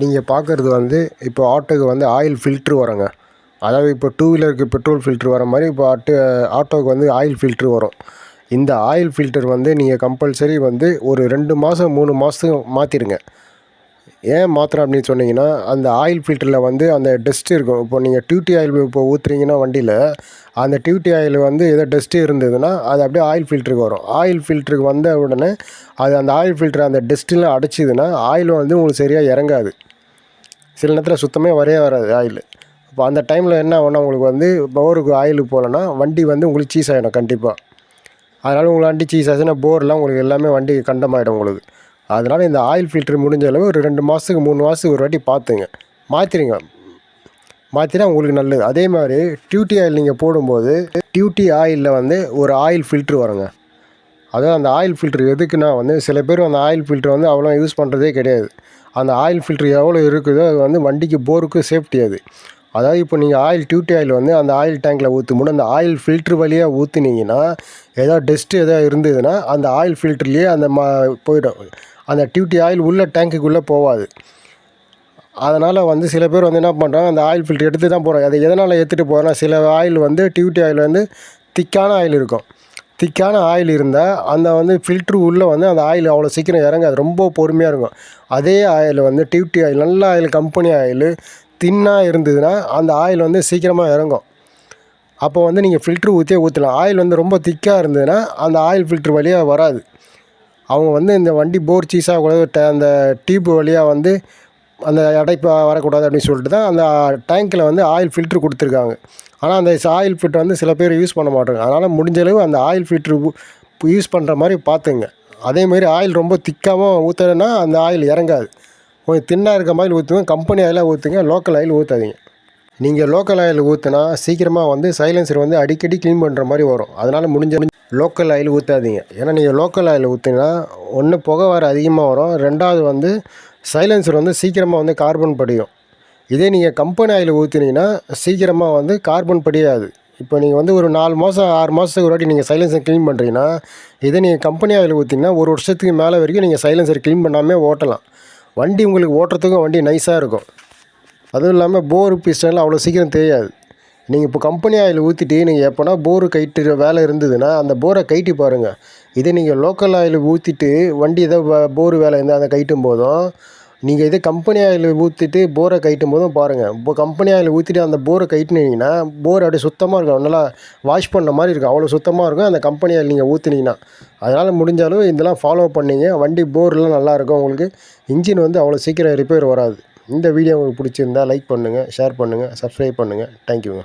நீங்கள் பார்க்குறது வந்து இப்போ ஆட்டோக்கு வந்து ஆயில் ஃபில்ட்ரு வருங்க. அதாவது இப்போ டூ வீலருக்கு பெட்ரோல் ஃபில்ட்ரு வர மாதிரி இப்போ ஆட்டோ ஆட்டோவுக்கு வந்து ஆயில் ஃபில்ட்ரு வரும். இந்த ஆயில் ஃபில்டர் வந்து நீங்கள் கம்பல்சரி வந்து ஒரு ரெண்டு மாதம் மூணு மாதத்துக்கு மாற்றிடுங்க ஏன் மாத்திரம் அப்படின்னு சொன்னீங்கன்னா அந்த ஆயில் ஃபில்டரில் வந்து அந்த டஸ்ட் இருக்கும். இப்போ நீங்கள் டியூட்டி ஆயில் இப்போ ஊற்றுறீங்கன்னா வண்டியில் அந்த டியூட்டி ஆயில் வந்து ஏதோ டஸ்ட்டு இருந்ததுன்னா அது அப்படியே ஆயில் ஃபில்ட்ருக்கு வரும். ஆயில் ஃபில்டருக்கு வந்த உடனே அது அந்த ஆயில் ஃபில்ட்ரு அந்த டஸ்ட்டுலாம் அடைச்சிதுன்னா ஆயில் வந்து உங்களுக்கு சரியாக இறங்காது. சில நேரத்தில் சுத்தமே வரைய வராது ஆயில். இப்போ அந்த டைமில் என்ன ஆகும்னா உங்களுக்கு வந்து போருக்கு ஆயிலுக்கு போகலன்னா வண்டி வந்து உங்களுக்கு சீஸ் ஆகிடும் கண்டிப்பாக அதனால் உங்கள் வண்டி சீஸ் ஆச்சுன்னா போர்லாம் உங்களுக்கு எல்லாமே வண்டி கண்டமாயிடும் உங்களுக்கு. அதனால் இந்த ஆயில் ஃபில்ட்ரு முடிஞ்ச அளவு ஒரு ரெண்டு மாதத்துக்கு மூணு மாதத்துக்கு ஒரு வாட்டி பார்த்துங்க. மாற்றிடுங்க மாற்றினா உங்களுக்கு நல்லது. அதே மாதிரி டியூட்டி ஆயில் நீங்கள் போடும்போது டியூட்டி ஆயிலில் வந்து ஒரு ஆயில் ஃபில்ட்ரு வருங்க. அதாவது அந்த ஆயில் ஃபில்ட்ரு எதுக்குன்னா வந்து சில பேர் அந்த ஆயில் ஃபில்ட்ரு வந்து அவ்வளோ யூஸ் பண்ணுறதே கிடையாது. அந்த ஆயில் ஃபில்ட்ரு எவ்வளோ இருக்குதோ அது வந்து வண்டிக்கு போருக்கு சேஃப்டி அது. அதாவது இப்போ நீங்கள் ஆயில் டியூட்டி ஆயில் வந்து அந்த ஆயில் டேங்க்கில் ஊற்றும்போது அந்த ஆயில் ஃபில்ட்ரு வழியாக ஊற்றுனீங்கன்னா ஏதாவது டஸ்ட்டு எதாவது இருந்ததுன்னா அந்த ஆயில் ஃபில்ட்ருலேயே அந்த மா போயிடும். அந்த டியூட்டி ஆயில் உள்ள டேங்க்குக்குள்ளே போகாது. அதனால் வந்து சில பேர் வந்து என்ன பண்ணுறாங்க அந்த ஆயில் ஃபில்ட்ரு எடுத்து தான் போகிறாங்க அது எதனால் எடுத்துகிட்டு போகிறேன்னா சில ஆயில் வந்து டியூட்டி ஆயில் வந்து திக்கான ஆயில் இருக்கும். திக்கான ஆயில் இருந்தால் அந்த வந்து ஃபில்ட்ரு உள்ளே வந்து அந்த ஆயில் அவ்வளோ சீக்கிரம் இறங்காது. ரொம்ப பொறுமையாக இருக்கும். அதே ஆயில் வந்து டியூட்டி ஆயில் நல்ல ஆயில் கம்பெனி ஆயில் தின்னாக இருந்ததுன்னா அந்த ஆயில் வந்து சீக்கிரமாக இறங்கும். அப்போ வந்து நீங்கள் ஃபில்ட்ரு ஊற்றியே ஊற்றலாம் ஆயில் வந்து ரொம்ப திக்காக இருந்ததுன்னா அந்த ஆயில் ஃபில்ட்ரு வழியாக வராது. அவங்க வந்து இந்த வண்டி போர் சீஸாக கூட அந்த டியூப் வழியாக வந்து அந்த அடைப்பு வரக்கூடாது அப்படின்னு சொல்லிட்டு தான் அந்த டேங்க்கில் வந்து ஆயில் ஃபில்ட்ரு கொடுத்துருக்காங்க. ஆனால் அந்த ஆயில் ஃபில்ட்ரு வந்து சில பேர் யூஸ் பண்ண மாட்டாங்க. அதனால் முடிஞ்ச அளவு அந்த ஆயில் ஃபில்ட்ரு யூஸ் பண்ணுற மாதிரி பார்த்துங்க. அதேமாதிரி ஆயில் ரொம்ப திக்காமல் ஊற்றுறேன்னா அந்த ஆயில் இறங்காது. கொஞ்சம் தின்னாக இருக்க மாதிரி ஊற்றுங்க கம்பெனி ஆயிலாக ஊற்றுங்க லோக்கல் ஆயில் ஊற்றாதீங்க நீங்கள் லோக்கல் ஆயில் ஊற்றினா சீக்கிரமாக வந்து சைலன்சர் வந்து அடிக்கடி க்ளீன் பண்ணுற மாதிரி வரும். அதனால் முடிஞ்ச லோக்கல் ஆயில் ஊற்றாதீங்க ஏன்னா நீங்கள் லோக்கல் ஆயில் ஊற்றினா ஒன்று புகை வர அதிகமாக வரும். ரெண்டாவது வந்து சைலன்சர் வந்து சீக்கிரமாக வந்து கார்பன் படியும். இதே நீங்கள் கம்பெனி ஆயில் ஊற்றினீங்கன்னா சீக்கிரமாக வந்து கார்பன் படியாது. இப்போ நீங்கள் வந்து ஒரு நாலு மாதம் ஆறு மாதத்துக்கு ஒரு வாட்டி நீங்கள் சைலன்சர் க்ளீன் பண்ணுறீங்கன்னா இதே நீங்கள் கம்பெனி ஆயில் ஊற்றிங்கன்னா ஒரு வருஷத்துக்கு மேலே வரைக்கும் நீங்கள் சைலன்சர் க்ளீன் பண்ணாமல் ஓட்டலாம். வண்டி உங்களுக்கு ஓட்டுறதுக்கும் வண்டி நைஸாக இருக்கும். அதுவும் இல்லாமல் போர் பிஸ்டன்லாம் அவ்வளோ சீக்கிரம் தெரியாது நீங்கள் இப்போ கம்பெனி ஆயில் ஊற்றிட்டு நீங்கள் எப்போனா போரு கைட்டு வேலை இருந்ததுன்னா அந்த போரை கைட்டி பாருங்கள் இதே நீங்கள் லோக்கல் ஆயில் ஊற்றிட்டு வண்டி ஏதோ போர் வேலை இருந்தால் அதை கைட்டும் போதும். நீங்கள் இதே கம்பெனி ஆயில் ஊற்றிட்டு போரை கைட்டும் போதும் பாருங்கள் இப்போ கம்பெனி ஆயில் ஊற்றிட்டு அந்த போரை கைட்டினீங்கன்னா போர் அப்படியே சுத்தமாக இருக்கும். நல்லா வாஷ் பண்ண மாதிரி இருக்கும். அவ்வளோ சுத்தமாக இருக்கும். அந்த கம்பெனி ஆயில் நீங்கள் ஊற்றினீங்கன்னா அதனால் முடிஞ்சாலும் இதெல்லாம் ஃபாலோ பண்ணிங்க. வண்டி போர்லாம் நல்லாயிருக்கும் உங்களுக்கு. இன்ஜின் வந்து அவ்வளோ சீக்கிரம் ரிப்பேர் வராது. இந்த வீடியோ உங்களுக்கு பிடிச்சிருந்தா லைக் பண்ணுங்கள் ஷேர் பண்ணுங்கள் சப்ஸ்கிரைப் பண்ணுங்கள் தேங்க்யூங்க